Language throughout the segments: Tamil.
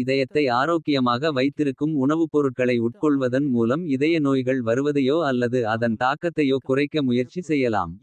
இதயத்தை ஆரோக்கியமாக வைத்திருக்கும் உணவுப் பொருட்களை உட்கொள்வதன் மூலம் இதய நோய்கள் வருவதையோ அல்லது அதன் தாக்கத்தையோ குறைக்க முயற்சி செய்யலாம்.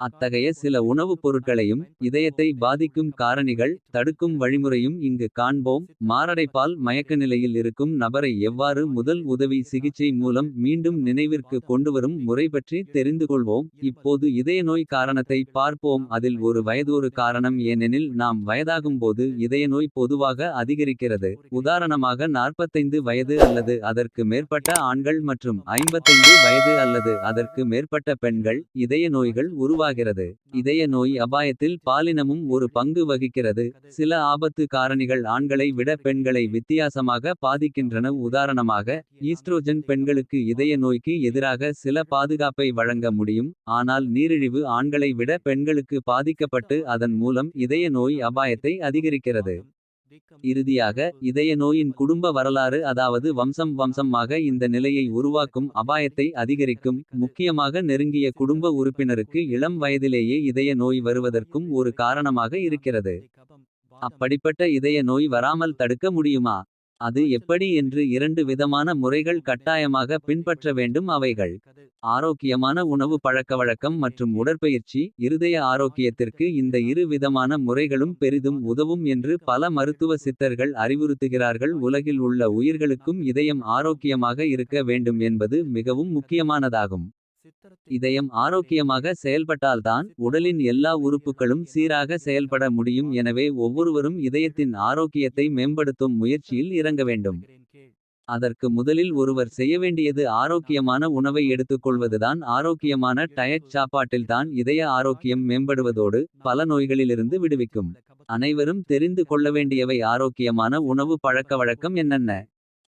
அத்தகைய சில உணவுப் பொருட்களையும் இதயத்தை பாதிக்கும் காரணிகள். தடுக்கும் வழிமுறையும் இங்கு காண்போம். மாரடைப்பால் மயக்க நிலையில் இருக்கும் நபரை எவ்வாறு முதல் உதவி சிகிச்சை மூலம் மீண்டும் நினைவிற்கு கொண்டுவரும் முறை பற்றி தெரிந்து கொள்வோம் இப்போது இதய நோய் காரணத்தை பார்ப்போம் அதில் ஒரு வயதொரு காரணம் ஏனெனில் நாம் வயதாகும் போது இதய நோய் பொதுவாக அதிகரிக்கிறது. உதாரணமாக 45 வயது அல்லது அதற்கு மேற்பட்ட ஆண்கள் மற்றும் 55 வயது அல்லது அதற்கு மேற்பட்ட பெண்கள். இதய நோய்கள் உருவாகிறது இதய நோய் அபாயத்தில் பாலினமும் ஒரு பங்கு வகிக்கிறது. சில ஆபத்து காரணிகள் ஆண்களை விட பெண்களை வித்தியாசமாக பாதிக்கின்றன. உதாரணமாக ஈஸ்ட்ரோஜன் பெண்களுக்கு இதய நோய்க்கு எதிராக சில பாதுகாப்பை வழங்க முடியும். ஆனால் நீரிழிவு ஆண்களை விட பெண்களுக்கு பாதிக்கப்பட்டு அதன் மூலம் இதய நோய் அபாயத்தை அதிகரிக்கிறது. இறுதியாக இதய நோயின் குடும்ப வரலாறு அதாவது வம்சம் வம்சமாக இந்த நிலையை உருவாக்கும் அபாயத்தை அதிகரிக்கும். முக்கியமாக நெருங்கிய குடும்ப உறுப்பினருக்கு இளம் வயதிலேயே இதய நோய் வருவதற்கும் ஒரு காரணமாக இருக்கிறது. அப்படிப்பட்ட இதய நோய் வராமல் தடுக்க முடியுமா. அது எப்படி என்று இரண்டு விதமான முறைகள் கட்டாயமாக பின்பற்ற வேண்டும் அவைகள். ஆரோக்கியமான உணவு பழக்கவழக்கம் மற்றும் உடற்பயிற்சி. இருதய ஆரோக்கியத்திற்கு இந்த இரு விதமான முறைகளும் பெரிதும் உதவும் என்று பல மருத்துவ சித்தர்கள் அறிவுறுத்துகிறார்கள். உலகில் உள்ள உயிர்களுக்கும் இதயம் ஆரோக்கியமாக இருக்க வேண்டும் என்பது மிகவும் முக்கியமானதாகும். இதயம் ஆரோக்கியமாக செயல்பட்டால்தான் உடலின் எல்லா உறுப்புகளும் சீராக செயல்பட முடியும். எனவே ஒவ்வொருவரும் இதயத்தின் ஆரோக்கியத்தை மேம்படுத்தும் முயற்சியில் இறங்க வேண்டும். அதற்கு முதலில் ஒருவர் செய்யவேண்டியது ஆரோக்கியமான உணவை எடுத்துக்கொள்வதுதான். ஆரோக்கியமான டயட் சாப்பாட்டில்தான் இதய ஆரோக்கியம் மேம்படுவதோடு. பல நோய்களிலிருந்து விடுவிக்கும். அனைவரும் தெரிந்து கொள்ளவேண்டியவை ஆரோக்கியமான உணவு பழக்கவழக்கம் என்னென்ன.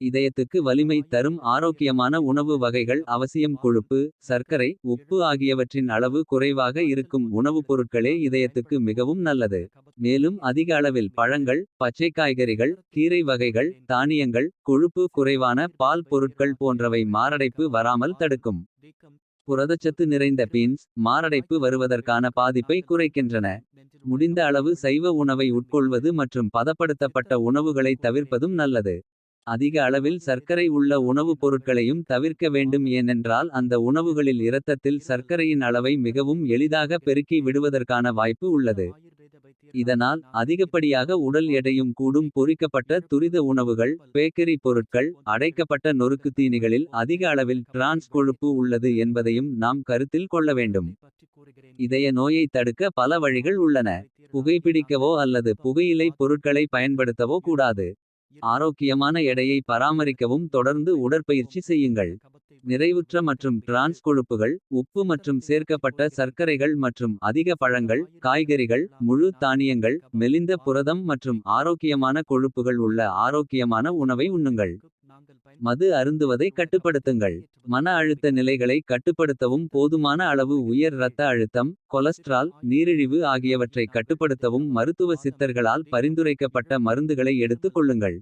இதயத்துக்கு வலிமை தரும் ஆரோக்கியமான உணவு வகைகள் அவசியம் கொழுப்பு. சர்க்கரை உப்பு ஆகியவற்றின் அளவு குறைவாக இருக்கும் உணவுப் பொருட்களே இதயத்துக்கு மிகவும் நல்லது. மேலும் அதிக அளவில் பழங்கள் பச்சை காய்கறிகள். கீரை வகைகள் தானியங்கள் கொழுப்பு குறைவான பால் பொருட்கள் போன்றவை மாரடைப்பு வராமல் தடுக்கும். புரதச்சத்து நிறைந்த பீன்ஸ் மாரடைப்பு வருவதற்கான பாதிப்பை குறைக்கின்றன. முடிந்த அளவு சைவ உணவை உட்கொள்வது மற்றும் பதப்படுத்தப்பட்ட உணவுகளை தவிர்ப்பதும் நல்லது. அதிக அளவில் சர்க்கரை உள்ள உணவுப் பொருட்களையும் தவிர்க்க வேண்டும் ஏனென்றால் அந்த உணவுகளில் இரத்தத்தில் சர்க்கரையின் அளவை மிகவும் எளிதாக பெருக்கி விடுவதற்கான வாய்ப்பு உள்ளது. இதனால் அதிகப்படியாக உடல் எடையும் கூடும் பொறிக்கப்பட்ட துரித உணவுகள். பேக்கரி பொருட்கள் அடைக்கப்பட்ட நொறுக்கு தீனிகளில் அதிக அளவில் டிரான்ஸ் கொழுப்பு உள்ளது என்பதையும் நாம் கருத்தில் கொள்ள வேண்டும். இதய நோயை தடுக்க பல வழிகள் உள்ளன. புகைப்பிடிக்கவோ அல்லது புகையிலை பொருட்களை பயன்படுத்தவோ கூடாது. ஆரோக்கியமான எடையை பராமரிக்கவும் தொடர்ந்து உடற்பயிற்சி செய்யுங்கள். நிறைவுற்ற மற்றும் டிரான்ஸ் கொழுப்புகள் உப்பு மற்றும் சேர்க்கப்பட்ட சர்க்கரைகள் மற்றும் அதிக பழங்கள். காய்கறிகள் முழு தானியங்கள் மெலிந்த புரதம் மற்றும் ஆரோக்கியமான கொழுப்புகள் உள்ள ஆரோக்கியமான உணவை உண்ணுங்கள். மது அருந்துவதை கட்டுப்படுத்துங்கள். மன அழுத்த நிலைகளை கட்டுப்படுத்தவும் போதுமான அளவு உயர் இரத்த அழுத்தம். கொலஸ்ட்ரால் நீரிழிவு ஆகியவற்றை கட்டுப்படுத்தவும் மருத்துவ சித்தர்களால் பரிந்துரைக்கப்பட்ட மருந்துகளை எடுத்துக் கொள்ளுங்கள்.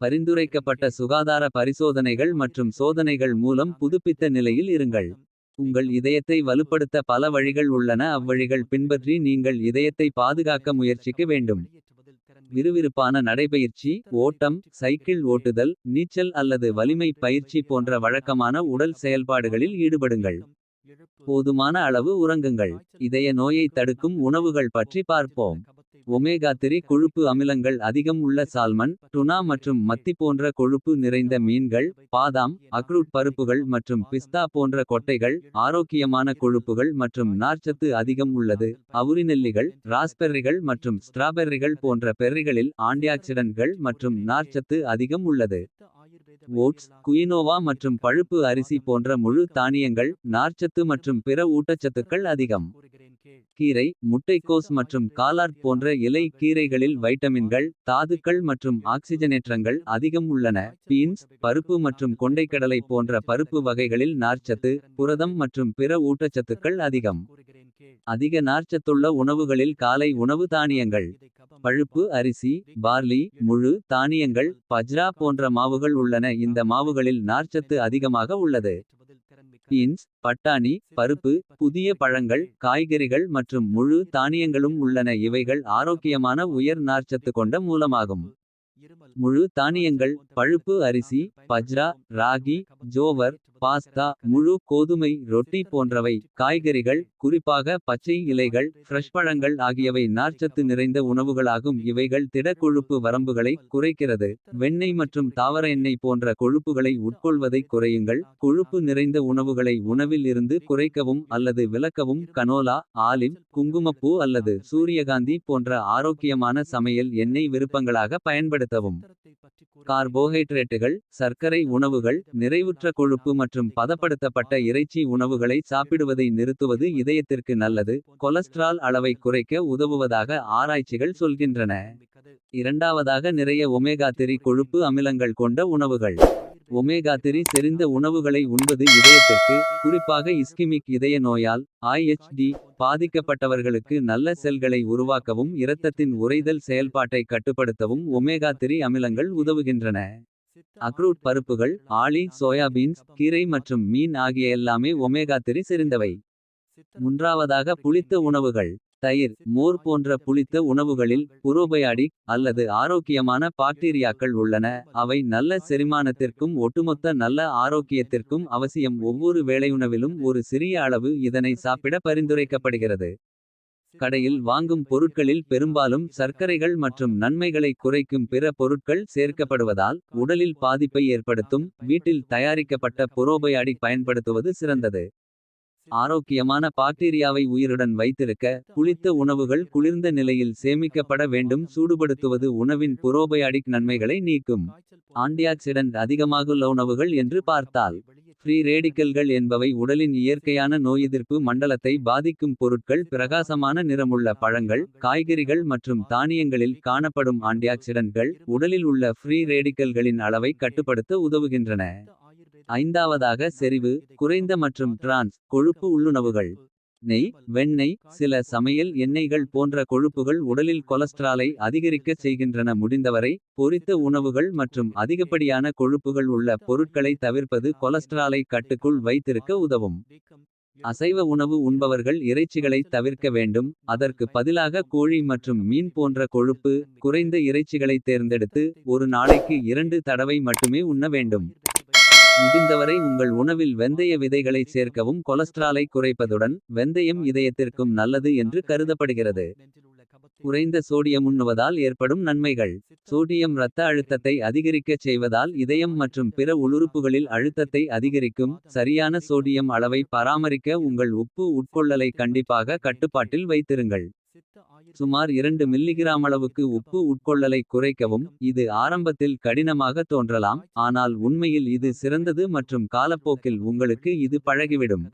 பரிந்துரைக்கப்பட்ட சுகாதார பரிசோதனைகள் மற்றும் சோதனைகள் மூலம் புதுப்பித்த நிலையில் இருங்கள். உங்கள் இதயத்தை வலுப்படுத்த பல வழிகள் உள்ளன. அவ்வழிகள் பின்பற்றி நீங்கள் இதயத்தை பாதுகாக்க முயற்சிக்க வேண்டும். விறுவிறுப்பான நடைபயிற்சி ஓட்டம் சைக்கிள் ஓட்டுதல் நீச்சல் அல்லது வலிமை பயிற்சி போன்ற வழக்கமான உடல் செயல்பாடுகளில் ஈடுபடுங்கள். போதுமான அளவு உறங்குங்கள் இதய நோயை தடுக்கும் உணவுகள் பற்றி பார்ப்போம். ஒமேகா திரி கொழுப்பு அமிலங்கள் அதிகம் உள்ள சால்மன். டுனா மற்றும் மத்தி போன்ற கொழுப்பு நிறைந்த மீன்கள். பாதாம் அக்ரூட் பருப்புகள் மற்றும் பிஸ்தா போன்ற கொட்டைகள். ஆரோக்கியமான கொழுப்புகள் மற்றும் நார்ச்சத்து அதிகம் உள்ளது. அவுரிநெல்லிகள் ராஸ்பெர்ரிகள் மற்றும் ஸ்ட்ராபெர்ரிகள் போன்ற பெர்ரிகளில். ஆண்டியாக்சிடன்ட்கள் மற்றும் நார்ச்சத்து அதிகம் உள்ளது. ஓட்ஸ் குயினோவா மற்றும் பழுப்பு அரிசி போன்ற முழு தானியங்கள். நார்ச்சத்து மற்றும் பிற ஊட்டச்சத்துக்கள் அதிகம். கீரை முட்டைக்கோஸ் மற்றும் காலார்ட் போன்ற இலை கீரைகளில் வைட்டமின்கள். தாதுக்கள் மற்றும் ஆக்சிஜனேற்றங்கள் அதிகம் உள்ளன. பீன்ஸ் பருப்பு மற்றும் கொண்டைக்கடலை போன்ற பருப்பு வகைகளில் நார்ச்சத்து. புரதம் மற்றும் பிற ஊட்டச்சத்துக்கள் அதிகம். அதிக நார்ச்சத்துள்ள உணவுகளில் காலை உணவு தானியங்கள். பழுப்பு அரிசி பார்லி முழு தானியங்கள் பஜ்ரா போன்ற மாவுகள் உள்ளன. இந்த மாவுகளில் நார்ச்சத்து அதிகமாக உள்ளது. பீன்ஸ் பட்டாணி பருப்பு புதிய பழங்கள் காய்கறிகள் மற்றும் முழு தானியங்களும் உள்ளன. இவைகள் ஆரோக்கியமான உயர் நார்ச்சத்து கொண்ட மூலமாகும். முழு தானியங்கள் பழுப்பு அரிசி பஜ்ரா ராகி ஜோவர் பாஸ்தா முழு கோதுமை ரொட்டி போன்றவை காய்கறிகள் குறிப்பாக பச்சை இலைகள் ஃப்ரெஷ் பழங்கள் ஆகியவை நார்ச்சத்து நிறைந்த உணவுகளாகும். இவைகள் திட கொழுப்பு வரம்புகளை குறைக்கிறது. வெண்ணெய் மற்றும் தாவர எண்ணெய் போன்ற கொழுப்புகளை உட்கொள்வதை குறையுங்கள். கொழுப்பு நிறைந்த உணவுகளை உணவில் இருந்து குறைக்கவும் அல்லது விலக்கவும் கனோலா ஆலிவ் குங்குமப்பூ அல்லது சூரியகாந்தி போன்ற ஆரோக்கியமான சமையல் எண்ணெய் விருப்பங்களாக பயன்படுத்தவும். கார்போஹைட்ரேட்டுகள் சர்க்கரை உணவுகள் நிறைவுற்ற கொழுப்பு மற்றும் பதப்படுத்தப்பட்ட இறைச்சி உணவுகளை சாப்பிடுவதை நிறுத்துவது இதயத்திற்கு நல்லது. கொலஸ்ட்ரால் அளவை குறைக்க உதவுவதாக ஆராய்ச்சிகள் சொல்கின்றன. இரண்டாவதாக நிறைய ஒமேகா திரி கொழுப்பு அமிலங்கள் கொண்ட உணவுகள். ஒமேகா திரி செறிந்த உணவுகளை உண்பது இதயத்திற்கு குறிப்பாக இஸ்கிமிக் இதய நோயால் ஐஎச்டி பாதிக்கப்பட்டவர்களுக்கு நல்ல செல்களை உருவாக்கவும் இரத்தத்தின் உறைதல் செயல்பாட்டை கட்டுப்படுத்தவும் ஒமேகா திரி அமிலங்கள் உதவுகின்றன. அக்ரூட் பருப்புகள் ஆலி சோயாபீன்ஸ் கீரை மற்றும் மீன் ஆகிய எல்லாமே ஒமேகா திரி செறிந்தவை. மூன்றாவதாக புளித்த உணவுகள். தயிர் மோர் போன்ற புளித்த உணவுகளில் புரோபயாடிக் அல்லது ஆரோக்கியமான பாக்டீரியாக்கள் உள்ளன. அவை நல்ல செரிமானத்திற்கும் ஒட்டுமொத்த நல்ல ஆரோக்கியத்திற்கும் அவசியம். ஒவ்வொரு வேளையுணவிலும் ஒரு சிறிய அளவு இதனை சாப்பிட பரிந்துரைக்கப்படுகிறது. கடையில் வாங்கும் பொருட்களில் பெரும்பாலும் சர்க்கரைகள் மற்றும் நன்மைகளை குறைக்கும் பிற பொருட்கள் சேர்க்கப்படுவதால் உடலில் பாதிப்பை ஏற்படுத்தும். வீட்டில் தயாரிக்கப்பட்ட புரோபயாடிக் பயன்படுத்துவது சிறந்தது. ஆரோக்கியமான பாக்டீரியாவை உயிருடன் வைத்திருக்க புளித்த உணவுகள் குளிர்ந்த நிலையில் சேமிக்கப்பட வேண்டும். சூடுபடுத்துவது உணவின் புரோபயாடிக் நன்மைகளை நீக்கும். ஆன்டிஆக்சிடன்ட் அதிகமாகுள்ள உணவுகள் என்று பார்த்தால் ஃப்ரீ ரேடிக்கல்கள் என்பவை உடலின் இயற்கையான நோயெதிர்ப்பு மண்டலத்தை பாதிக்கும் பொருட்கள். பிரகாசமான நிறமுள்ள பழங்கள் காய்கறிகள் மற்றும் தானியங்களில் காணப்படும் ஆன்டிஆக்சிடன்ட்கள் உடலில் உள்ள ஃப்ரீ ரேடிக்கல்களின் அளவை கட்டுப்படுத்த உதவுகின்றன. ஐந்தாவதாக செறிவு குறைந்த மற்றும் டிரான்ஸ் கொழுப்பு உள்ளுணவுகள். நெய் வெண்ணெய் சில சமையல் எண்ணெய்கள் போன்ற கொழுப்புகள் உடலில் கொலஸ்ட்ராலை அதிகரிக்கச் செய்கின்றன. முடிந்தவரை பொரித்த உணவுகள் மற்றும் அதிகப்படியான கொழுப்புகள் உள்ள பொருட்களை தவிர்ப்பது கொலஸ்ட்ராலை கட்டுக்குள் வைத்திருக்க உதவும். அசைவ உணவு உண்பவர்கள் இறைச்சிகளை தவிர்க்க வேண்டும். அதற்கு பதிலாக கோழி மற்றும் மீன் போன்ற கொழுப்பு குறைந்த இறைச்சிகளை தேர்ந்தெடுத்து ஒரு நாளைக்கு இரண்டு தடவை மட்டுமே உண்ண வேண்டும். முடிந்தவரை உங்கள் உணவில் வெந்தய விதைகளை சேர்க்கவும் கொலஸ்ட்ராலை குறைப்பதுடன் வெந்தயம் இதயத்திற்கும் நல்லது என்று கருதப்படுகிறது. குறைந்த சோடியம் உண்ணுவதால் ஏற்படும் நன்மைகள். சோடியம் இரத்த அழுத்தத்தை அதிகரிக்கச் செய்வதால் இதயம் மற்றும் பிற உளுறுப்புகளில் அழுத்தத்தை அதிகரிக்கும். சரியான சோடியம் அளவை பராமரிக்க உங்கள் உப்பு உட்கொள்ளலை கண்டிப்பாக கட்டுப்பாட்டில் வைத்திருங்கள். சுமார் இரண்டு மில்லிகிராம் அளவுக்கு உப்பு உட்கொள்ளலை குறைக்கவும் இது ஆரம்பத்தில் கடினமாக தோன்றலாம் ஆனால் உண்மையில் இது சிறந்தது மற்றும் காலப்போக்கில் உங்களுக்கு இது பழகிவிடும்.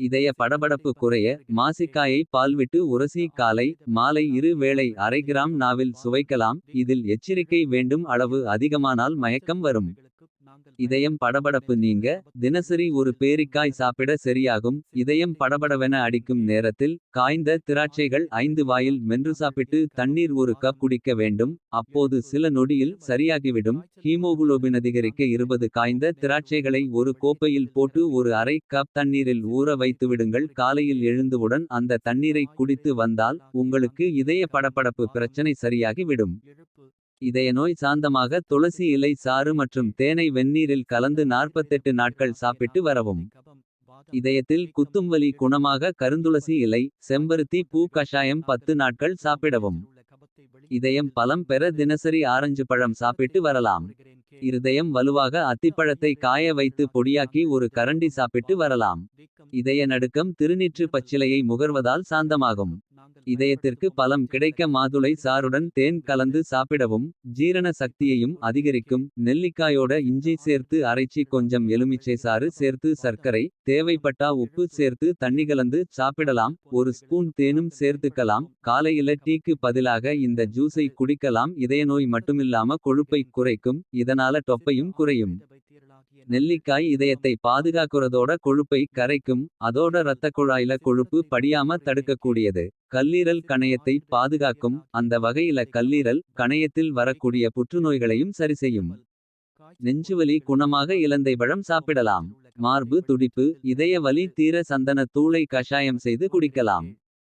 இதய படபடப்பு குறைய மாசிக்காயை பால்விட்டு உரசி காலை மாலை இரு வேளை அரை கிராம் நாவில் சுவைக்கலாம் இதில் எச்சரிக்கை வேண்டும் அளவு அதிகமானால் மயக்கம் வரும். இதயம் படபடப்பு நீங்க தினசரி ஒரு பேரிக்காய் சாப்பிட சரியாகும் இதயம் படபடவென அடிக்கும் நேரத்தில் காய்ந்த திராட்சைகள் ஐந்து வாயில் மென்று சாப்பிட்டு தண்ணீர் ஒரு கப் குடிக்க வேண்டும் அப்போது சில நொடியில் சரியாகிவிடும் ஹீமோகுளோபின் அதிகரிக்க இருபது காய்ந்த திராட்சைகளை ஒரு கோப்பையில் போட்டு ஒரு அரை கப் தண்ணீரில் ஊற வைத்துவிடுங்கள் காலையில் எழுந்தவுடன் அந்த தண்ணீரை குடித்து வந்தால் உங்களுக்கு இதய படபடப்பு பிரச்சனை சரியாகி விடும் இதய நோய் சாந்தமாக துளசி இலை சாறு மற்றும் தேனை வெந்நீரில் கலந்து 48 நாட்கள் சாப்பிட்டு வரவும். இதயத்தில் குத்தும்வலி குணமாக கருந்துளசி இலை செம்பருத்தி பூ கஷாயம் பத்து நாட்கள் சாப்பிடவும். இதயம் பலம் பெற தினசரி ஆரஞ்சு பழம் சாப்பிட்டு வரலாம். இருதயம் வலுவாக அத்திப்பழத்தை காய வைத்து பொடியாக்கி ஒரு கரண்டி சாப்பிட்டு வரலாம். இதய நடுக்கம் திருநீற்று பச்சிலையை முகர்வதால் சாந்தமாகும். இதயத்திற்கு பலம் கிடைக்க மாதுளை சாறுடன் தேன் கலந்து சாப்பிடவும் ஜீரண சக்தியையும் அதிகரிக்கும். நெல்லிக்காயோட இஞ்சி சேர்த்து அரைச்சி கொஞ்சம் எலுமிச்சை சாறு சேர்த்து சர்க்கரை தேவைப்பட்டா உப்பு சேர்த்து தண்ணி கலந்து சாப்பிடலாம். ஒரு ஸ்பூன் தேனும் சேர்த்துக்கலாம். காலையில டீக்கு பதிலாக இந்த ஜூஸை குடிக்கலாம். இதய நோய் மட்டுமில்லாம கொழுப்பை குறைக்கும். இதனால தொப்பையும் குறையும். நெல்லிக்காய் இதயத்தை பாதுகாக்கிறதோட கொழுப்பை கரைக்கும் அதோட இரத்த குழாயில கொழுப்பு படியாம தடுக்கக்கூடியது. கல்லீரல் கணையத்தை பாதுகாக்கும் அந்த வகையில கல்லீரல் கணையத்தில் வரக்கூடிய புற்றுநோய்களையும் சரிசெய்யும். நெஞ்சுவலி குணமாக இலந்தை பழம் சாப்பிடலாம். மார்பு துடிப்பு இதய வலி தீர சந்தன தூளை கஷாயம் செய்து குடிக்கலாம்.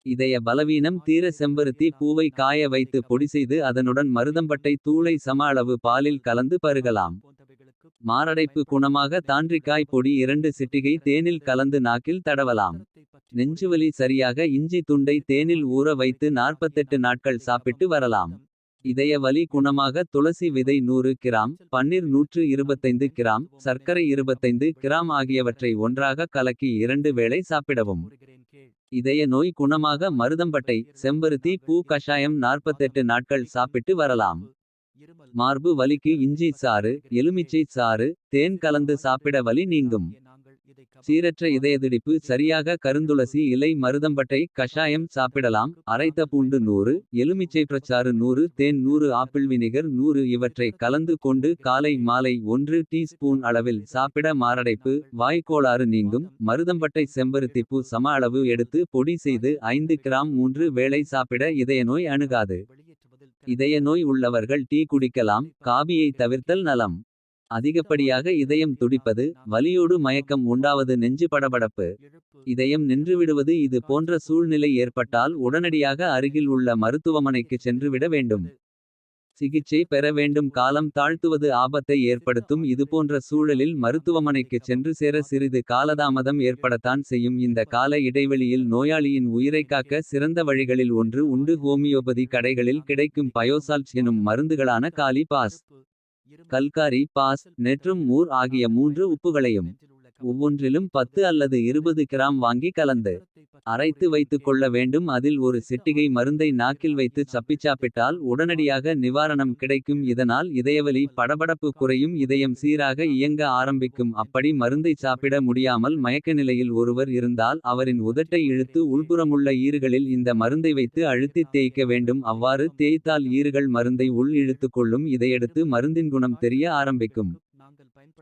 இதய பலவீனம் தீர செம்பருத்தி பூவை காய வைத்து பொடி செய்து அதனுடன் மருதம்பட்டை தூளை சம அளவு பாலில் கலந்து பருகலாம். மாரடைப்பு குணமாக தாண்டிக்காய் பொடி இரண்டு சிட்டிகை தேனில் கலந்து நாக்கில் தடவலாம். நெஞ்சுவலி சரியாக இஞ்சி துண்டை தேனில் ஊற வைத்து 48 நாட்கள் சாப்பிட்டு வரலாம். இதய வலி குணமாக துளசி விதை நூறு கிராம் பன்னீர் 125 கிராம் சர்க்கரை 25 கிராம் ஆகியவற்றை ஒன்றாக கலக்கி இரண்டு வேளை சாப்பிடவும். இதய நோய் குணமாக மருதம்பட்டை செம்பருத்தி பூ கஷாயம் 48 நாட்கள் சாப்பிட்டு வரலாம். மார்பு வலிக்கு இஞ்சி சாறு எலுமிச்சை சாறு தேன் கலந்து சாப்பிட வலி நீங்கும். சீரற்ற இதயதுடிப்பு சரியாக கருந்துளசி இலை மருதம்பட்டை கஷாயம் சாப்பிடலாம். அரைத்த பூண்டு நூறு எலுமிச்சை பிரச்சாறு நூறு தேன் நூறு ஆப்பிள் வினிகர் நூறு இவற்றை கலந்து கொண்டு காலை மாலை ஒன்று டீ ஸ்பூன் அளவில் சாப்பிட மாரடைப்பு. வாய்க்கோளாறு நீங்கும் மருதம்பட்டை செம்பருத்திப்பூ சம அளவு எடுத்து பொடி செய்து ஐந்து கிராம் மூன்று வேளை சாப்பிட இதயநோய் அணுகாது. இதய நோய் உள்ளவர்கள் டீ குடிக்கலாம் காபியை தவிர்த்தல் நலம். அதிகப்படியாக இதயம் துடிப்பது வலியோடு மயக்கம் உண்டாவது நெஞ்சு படபடப்பு. இதயம் நின்றுவிடுவது இது போன்ற சூழ்நிலை ஏற்பட்டால் உடனடியாக அருகில் உள்ள மருத்துவமனைக்கு சென்றுவிட வேண்டும். சிகிச்சை பெற வேண்டும் காலம் தாழ்த்துவது ஆபத்தை ஏற்படுத்தும் இதுபோன்ற சூழலில் மருத்துவமனைக்கு சென்று சேர சிறிது காலதாமதம் ஏற்படத்தான் செய்யும் இந்த கால இடைவெளியில் நோயாளியின் உயிரைக் காக்க சிறந்த வழிகளில் ஒன்று உண்டு ஹோமியோபதி கடைகளில் கிடைக்கும் பயோசால்ஸ் எனும் மருந்துகளான kali phos. Calc phos natrum mur ஆகிய மூன்று உப்புகளையும். ஒவ்வொன்றிலும் 10 அல்லது 20 கிராம் வாங்கி கலந்து. அரைத்து வைத்துக் கொள்ள வேண்டும் அதில் ஒரு சிட்டிகை மருந்தை நாக்கில் வைத்து சப்பிச்சாப்பிட்டால் உடனடியாக நிவாரணம் கிடைக்கும் இதனால் இதயவலி படபடப்பு குறையும் இதயம் சீராக இயங்க ஆரம்பிக்கும் அப்படி மருந்தை சாப்பிட முடியாமல் மயக்க நிலையில் ஒருவர் இருந்தால் அவரின் உதட்டை இழுத்து உள்புறமுள்ள ஈறுகளில் இந்த மருந்தை வைத்து அழுத்தித் தேய்க்க வேண்டும் அவ்வாறு தேய்த்தால் ஈறுகள் மருந்தை உள் இழுத்துக் கொள்ளும் இதையடுத்து மருந்தின் குணம் தெரிய ஆரம்பிக்கும்.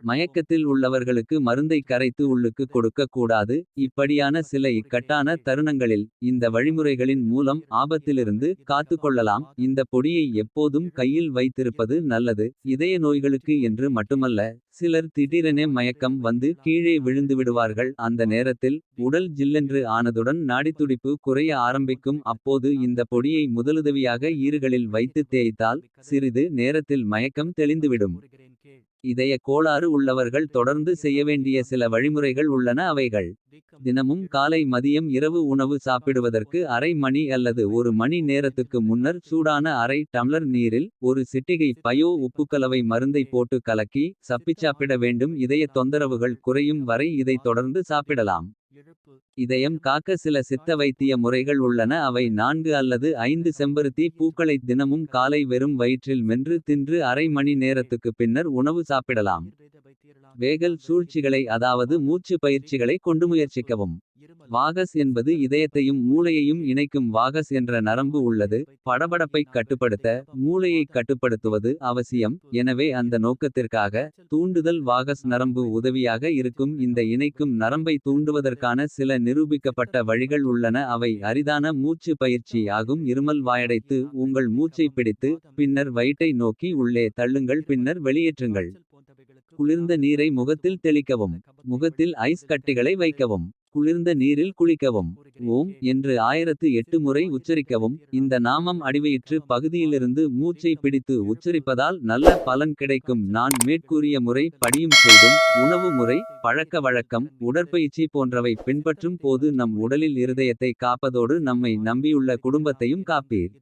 மயக்கத்தில் உள்ளவர்களுக்கு மருந்தை கரைத்து உள்ளுக்கு கொடுக்க கூடாது. இப்படியான சில இக்கட்டான தருணங்களில் இந்த வழிமுறைகளின் மூலம் ஆபத்திலிருந்து காத்துக் கொள்ளலாம் இந்த பொடியை எப்போதும் கையில் வைத்திருப்பது நல்லது. இதய நோய்களுக்கு என்று மட்டுமல்ல சிலர் திடீரென மயக்கம் வந்து கீழே விழுந்துவிடுவார்கள் அந்த நேரத்தில் உடல் ஜில்லென்று ஆனதுடன் நாடித்துடிப்பு குறைய ஆரம்பிக்கும். அப்போது இந்த பொடியை முதலுதவியாக ஈறுகளில் வைத்து தேய்த்தால் சிறிது நேரத்தில் மயக்கம் தெளிந்துவிடும். இதய கோளாறு உள்ளவர்கள் தொடர்ந்து செய்ய வேண்டிய சில வழிமுறைகள் உள்ளன அவைகள். தினமும் காலை மதியம் இரவு உணவு சாப்பிடுவதற்கு அரை மணி அல்லது ஒரு மணி நேரத்துக்கு முன்னர் சூடான அரை டம்ளர் நீரில் ஒரு சிட்டிகை பயோ உப்புக்கலவை மருந்தை போட்டு கலக்கி சப்பிச்சாப்பிட வேண்டும் இதய தொந்தரவுகள் குறையும் வரை இதை தொடர்ந்து சாப்பிடலாம். இதயம் காக்க சில சித்த வைத்திய முறைகள் உள்ளன அவை நான்கு அல்லது ஐந்து செம்பருத்தி பூக்களைத் தினமும் காலை வெறும் வயிற்றில் மென்று தின்று அரை மணி நேரத்துக்கு பின்னர் உணவு சாப்பிடலாம். வேகல் சூழ்ச்சிகளை அதாவது மூச்சு பயிற்சிகளை கொண்டு முயற்சிக்கவும். வாகஸ் என்பது இதயத்தையும் மூளையையும் இணைக்கும் வாகஸ் என்ற நரம்பு உள்ளது. படபடப்பைக் கட்டுப்படுத்த மூளையை கட்டுப்படுத்துவது அவசியம். எனவே அந்த நோக்கத்திற்காக தூண்டுதல் வாகஸ் நரம்பு உதவியாக இருக்கும் இந்த இணைக்கும் நரம்பை தூண்டுவதற்கான சில நிரூபிக்கப்பட்ட வழிகள் உள்ளன அவை அரிதான மூச்சு பயிற்சி ஆகும் இருமல் வாயடைத்து உங்கள் மூச்சை பிடித்து பின்னர் வயிற்றை நோக்கி உள்ளே தள்ளுங்கள் பின்னர் வெளியேற்றுங்கள். குளிர்ந்த நீரை முகத்தில் தெளிக்கவும் முகத்தில் ஐஸ் கட்டிகளை வைக்கவும். குளிர்ந்த நீரில் குளிக்கவும் ஓம் என்று ஆயிரத்து எட்டு முறை உச்சரிக்கவும். இந்த நாமம் அடிவயிற்று பகுதியிலிருந்து மூச்சை பிடித்து உச்சரிப்பதால் நல்ல பலன் கிடைக்கும் நான் மேற்கூறிய முறை படியும் செய்தும். உணவு முறை பழக்க வழக்கம் உடற்பயிற்சி போன்றவை பின்பற்றும் போது நம் உடலில் இருதயத்தை காப்பதோடு நம்மை நம்பியுள்ள குடும்பத்தையும் காப்பீர்.